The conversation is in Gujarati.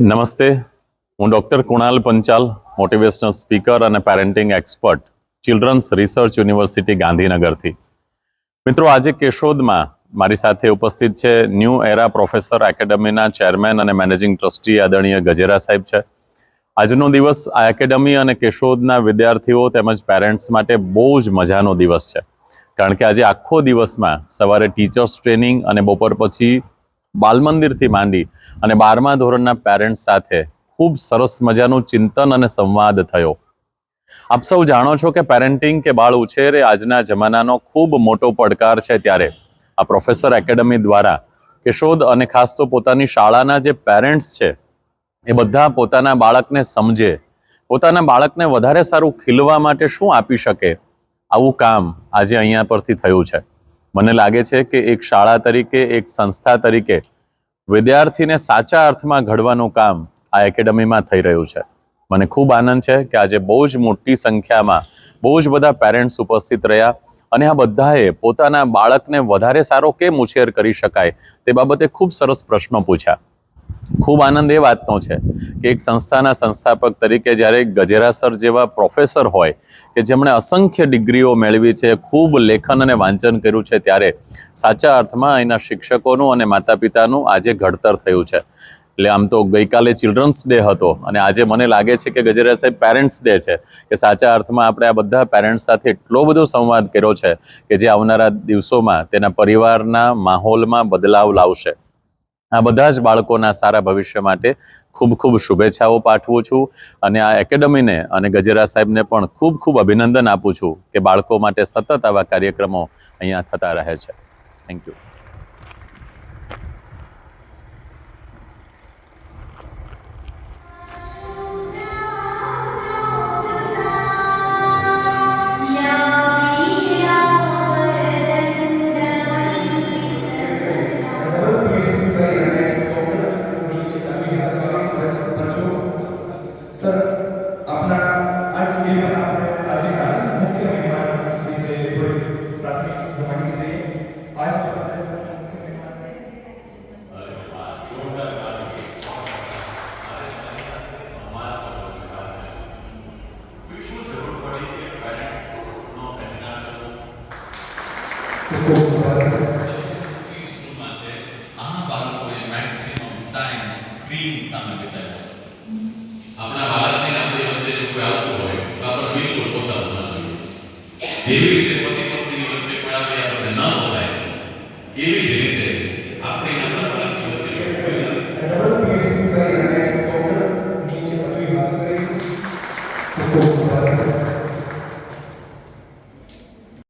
નમસ્તે. હું doctor Kunal Panchal motivational speaker અને parenting expert children's research university ગાંધીનગરથી. મિત્રો, આજે કેશોદમાં મારી સાથે ઉપસ્થિત છે ન્યૂ એરા પ્રોફેસર એકેડમીના ચેરમેન અને મેનેજિંગ ટ્રસ્ટી આદરણીય ગજેરા સાહેબ છે. આજનો દિવસ આ એકેડમી અને કેશોદના વિદ્યાર્થીઓ તેમજ પેરેન્ટ્સ માટે બહુ જ મજાનો દિવસ છે. કારણ કે આજે આખો દિવસમાં સવારે ટીચર્સ ટ્રેનિંગ અને બપોર પછી બાલમંદિરથી માંડી અને બારમા ધોરણના પેરેન્ટ્સ સાથે ખૂબ સરસ મજાનું ચિંતન અને સંવાદ થયો. આપ સૌ જાણો છો કે પેરેન્ટિંગ કે બાળ ઉછેર એ આજના જમાનાનો ખૂબ મોટો પડકાર છે ત્યારે. આ પ્રોફેસર એકેડમી દ્વારા કેશોદ અને ખાસ તો પોતાની શાળાના જે પેરેન્ટ્સ છે, એ બધા પોતાના બાળકને સમજે. પોતાના બાળકને વધારે સારું ખીલવા માટે શું આપી શકે? આવું કામ આજે અહીંયા પરથી થયું છે. મને લાગે છે કે એક શાળા તરીકે, એક સંસ્થા તરીકે વિદ્યાર્થીને સાચા અર્થમાં ઘડવાનું કામ આ એકેડમીમાં થઈ રહ્યું છે. મને ખૂબ આનંદ છે કે આજે બહુ જ મોટી સંખ્યામાં, બહુ જ બધા પેરેન્ટ્સ ઉપસ્થિત રહ્યા અને આ બધાએ પોતાના બાળકને વધારે સારો કેમ ઉછેર કરી શકાય તે બાબતે ખૂબ સરસ પ્રશ્નો પૂછ્યા. ખૂબ આનંદ એ વાતનો છે કે એક સંસ્થાના સંસ્થાપક તરીકે જ્યારે ગજેરા સર જેવા પ્રોફેસર હોય કે જેમણે અસંખ્ય ડિગ્રીઓ મેળવી છે, ખૂબ લેખન અને વાંચન કર્યું છે, ત્યારે સાચા અર્થમાં અહીંના શિક્ષકોનું અને માતા પિતાનું આજે ઘડતર થયું છે. એટલે આમ તો ગઈકાલે ચિલ્ડ્રન્સ ડે હતો અને આજે મને લાગે છે કે ગજેરા સાહેબ પેરેન્ટ્સ ડે છે કે સાચા અર્થમાં આપણે આ બધા પેરેન્ટ્સ સાથે એટલો બધો સંવાદ કર્યો છે કે જે આવનારા દિવસોમાં તેના પરિવારના માહોલમાં બદલાવ લાવશે. આ બધા જ બાળકોના સારા ભવિષ્ય માટે ખૂબ ખૂબ શુભેચ્છાઓ પાઠવું છું અને આ એકેડમીને અને ગજેરા સાહેબને પણ ખૂબ ખૂબ અભિનંદન આપું છું કે બાળકો માટે સતત આવા કાર્યક્રમો અહીંયા થતા રહે છે. થેન્ક યુ ટાઈમ સ્ક્રીન સામે વિતાવ્યો છે આપણા બાળકને આપણી વચ્ચે કોઈ આવતું હોય તો આપણે બિલકુલ પોસાતું ન જેવી રીતે પતિ પત્નીની વચ્ચે કોઈ આવે આપણે ન પોસાય, એવી જ રીતે આપણે